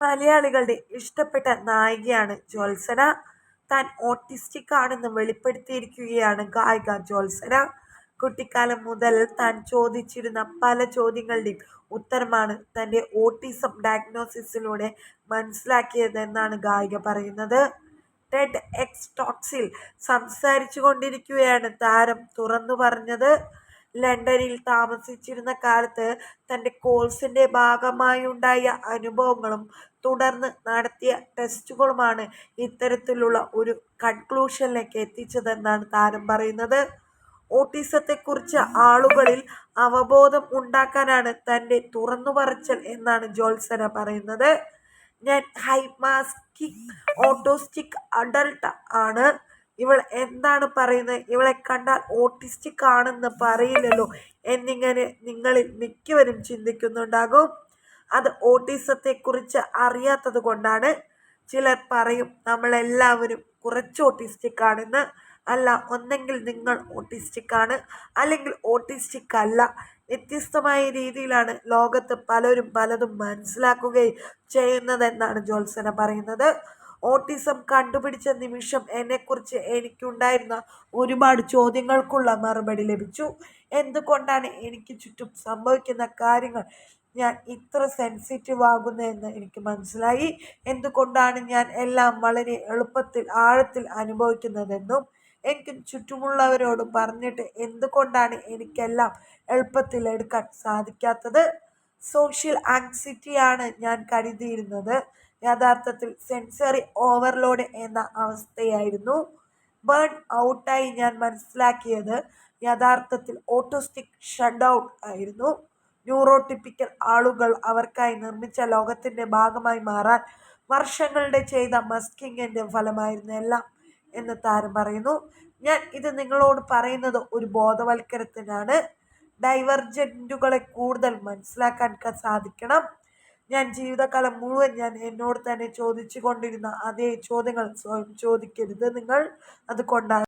മലയാളികളുടെ ഇഷ്ടപ്പെട്ട നായികയാണ് ജ്യോത്സന. താൻ ഓട്ടിസ്റ്റിക് ആണെന്ന് വെളിപ്പെടുത്തിയിരിക്കുകയാണ് ഗായിക ജ്യോത്സന. കുട്ടിക്കാലം മുതൽ താൻ ചോദിച്ചിരുന്ന പല ചോദ്യങ്ങളുടെയും ഉത്തരമാണ് തന്റെ ഓട്ടിസം ഡയഗ്നോസിസിലൂടെ മനസ്സിലാക്കിയതെന്നാണ് ഗായിക പറയുന്നത്. ടെഡ് എക്സ് ടോക്സിൽ സംസാരിച്ചു കൊണ്ടിരിക്കുകയാണ് താരം തുറന്നുപറഞ്ഞത്. ലണ്ടനിൽ താമസിച്ചിരുന്ന കാലത്ത് തന്റെ ഭാഗമായി ഭാഗമായുണ്ടായ അനുഭവങ്ങളും തുടർന്ന് നടത്തിയ ടെസ്റ്റുകളുമാണ് ഇത്തരത്തിലുള്ള ഒരു കൺക്ലൂഷനിലേക്ക് എത്തിച്ചതെന്നാണ് താരം പറയുന്നത്. ഓട്ടിസത്തെക്കുറിച്ച് ആളുകളിൽ അവബോധം ഉണ്ടാക്കാനാണ് തന്റെ തുറന്നു പറച്ചൽ എന്നാണ് ജോത്സന പറയുന്നത്. ഞാൻ ഹൈമാസ്കിക് ഓട്ടോസ്റ്റിക് അഡൾട്ട് ആണ്. ഇവൾ എന്താണ് പറയുന്നത്, ഇവളെ കണ്ടാൽ ഓട്ടിസ്റ്റിക് ആണെന്ന് പറയില്ലല്ലോ എന്നിങ്ങനെ നിങ്ങളിൽ മിക്കവരും ചിന്തിക്കുന്നുണ്ടാകും. അത് ഓട്ടിസത്തെക്കുറിച്ച് അറിയാത്തതുകൊണ്ടാണ്. ചിലർ പറയും നമ്മളെല്ലാവരും കുറച്ച് ഓട്ടിസ്റ്റിക് ആണെന്ന്. അല്ല, ഒന്നെങ്കിൽ നിങ്ങൾ ഓട്ടിസ്റ്റിക് ആണ്, അല്ലെങ്കിൽ ഓട്ടിസ്റ്റിക് അല്ല. വ്യത്യസ്തമായ രീതിയിലാണ് ലോകത്ത് പലരും പലതും മനസ്സിലാക്കുകയും ചെയ്യുന്നതെന്നാണ് ജോത്സന പറയുന്നത്. ഓട്ടിസം കണ്ടുപിടിച്ച നിമിഷം എന്നെക്കുറിച്ച് എനിക്കുണ്ടായിരുന്ന ഒരുപാട് ചോദ്യങ്ങൾക്കുള്ള മറുപടി ലഭിച്ചു. എന്തുകൊണ്ടാണ് എനിക്ക് ചുറ്റും സംഭവിക്കുന്ന കാര്യങ്ങൾ ഞാൻ ഇത്ര സെൻസിറ്റീവ് ആകുന്നതെന്ന് എനിക്ക് മനസ്സിലായി. എന്തുകൊണ്ടാണ് ഞാൻ എല്ലാം വളരെ എളുപ്പത്തിൽ ആഴത്തിൽ അനുഭവിക്കുന്നതെന്നും എനിക്ക് ചുറ്റുമുള്ളവരോട് പറഞ്ഞിട്ട് എന്തുകൊണ്ടാണ് എനിക്കെല്ലാം എളുപ്പത്തിൽ എടുക്കാൻ സാധിക്കാത്തത്. സോഷ്യൽ ആൻസിറ്റിയാണ് ഞാൻ കരുതിയിരുന്നത്. യഥാർത്ഥത്തിൽ സെൻസറി ഓവർലോഡ് എന്ന അവസ്ഥയായിരുന്നു. ബേൺ ഔട്ടായി ഞാൻ മനസ്സിലാക്കിയത് യഥാർത്ഥത്തിൽ ഓട്ടോസ്റ്റിക് ഷട്ട് ഔട്ട് ആയിരുന്നു. ന്യൂറോടിപ്പിക്കൽ ആളുകൾ അവർക്കായി നിർമ്മിച്ച ലോകത്തിന്റെ ഭാഗമായി മാറാൻ വർഷങ്ങളുടെ ചെയ്ത മസ്കിങ്ങിന്റെ ഫലമായിരുന്നു എല്ലാം എന്ന് താരം പറയുന്നു. ഞാൻ ഇത് നിങ്ങളോട് പറയുന്നത് ഒരു ബോധവൽക്കരത്തിനാണ് ഡൈവർജന്റുകളെ കൂടുതൽ മനസ്സിലാക്കാൻ സാധിക്കണം. ഞാൻ ജീവിതകാലം മുഴുവൻ ഞാൻ എന്നോട് തന്നെ ചോദിച്ചു കൊണ്ടിരുന്ന അതേ ചോദ്യങ്ങൾ സ്വയം ചോദിക്കരുത് നിങ്ങൾ. അത് അതുകൊണ്ടാണ്